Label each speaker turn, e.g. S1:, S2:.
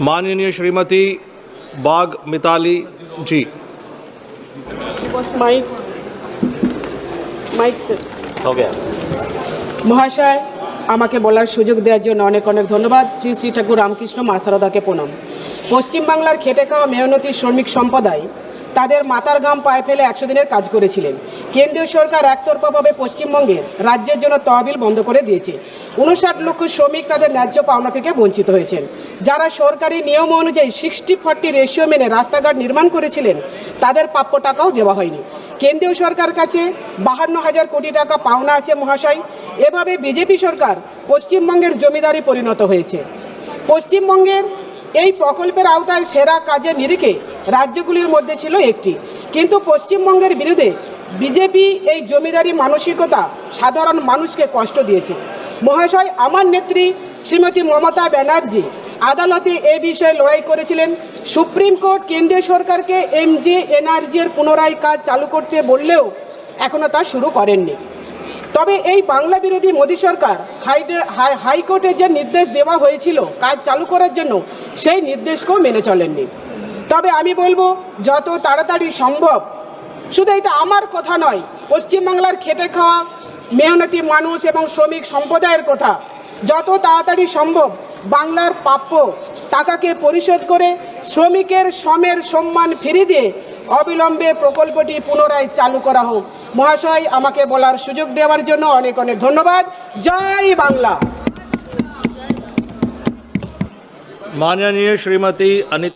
S1: माननीय Shrimati Bag Mitali ji
S2: mike mike sir
S1: हो गया
S2: মহাশয় আমাকে বলার সুযোগ দেওয়ার জন্য অনেক অনেক ধন্যবাদ শ্রী শ্রী ঠাকুর রামকৃষ্ণ মা সারদাকে প্রণাম পশ্চিমবাংলার খেটে খাওয়া মেহনতি শ্রমিক সম্প্রদায় তাদের মাথার গাম পায়ে ফেলে একশো দিনের কাজ করেছিলেন। কেন্দ্রীয় সরকার একতরফাভাবে পশ্চিমবঙ্গের রাজ্যের জন্য তহবিল বন্ধ করে দিয়েছে। উনষাট লক্ষ শ্রমিক তাদের ন্যায্য পাওনা থেকে বঞ্চিত হয়েছেন। যারা সরকারি নিয়ম অনুযায়ী সিক্সটি ফর্টি রেশিও মেনে রাস্তাঘাট নির্মাণ করেছিলেন, তাদের প্রাপ্য টাকাও দেওয়া হয়নি। কেন্দ্রীয় সরকার কাছে বাহান্ন হাজার কোটি টাকা পাওনা আছে মহাশয়। এভাবে বিজেপি সরকার পশ্চিমবঙ্গের জমিদারি পরিণত হয়েছে। পশ্চিমবঙ্গের এই প্রকল্পের আওতায় সেরা কাজের নিরিখে রাজ্যগুলির মধ্যে ছিল একটি। কিন্তু পশ্চিমবঙ্গের বিরুদ্ধে বিজেপি এই জমিদারি মানসিকতা সাধারণ মানুষকে কষ্ট দিয়েছে। মহাশয়, আমার নেত্রী শ্রীমতী মমতা ব্যানার্জি আদালতে এ বিষয়ে লড়াই করেছিলেন। সুপ্রিম কোর্ট কেন্দ্রীয় সরকারকে এমজি এনআরজির পুনরায় কাজ চালু করতে বললেও এখনও তা শুরু করেননি। তবে এই বাংলা বিরোধী মোদী সরকার হাইডে- হাই- হাইকোর্টে যে নির্দেশ দেওয়া হয়েছিল কাজ চালু করার জন্য, সেই নির্দেশকেও মেনে চলেননি। তবে আমি বলব, যত তাড়াতাড়ি সম্ভব, শুধু এটা আমার কথা নয়, পশ্চিমবাংলার খেটে খাওয়া, মেহনতি মানুষ এবং শ্রমিক সম্প্রদায়ের কথা, যত তাড়াতাড়ি সম্ভব বাংলার প্রাপ্য টাকাকে পরিশোধ করে শ্রমিকের শ্রমের সম্মান ফিরিয়ে দিয়ে অবিলম্বে প্রকল্পটি পুনরায় চালু করা হোক মহাশয় আমাকে বলার সুযোগ দেওয়ার জন্য অনেক অনেক ধন্যবাদ জয় বাংলা
S1: माननीय श्रीमती अनिता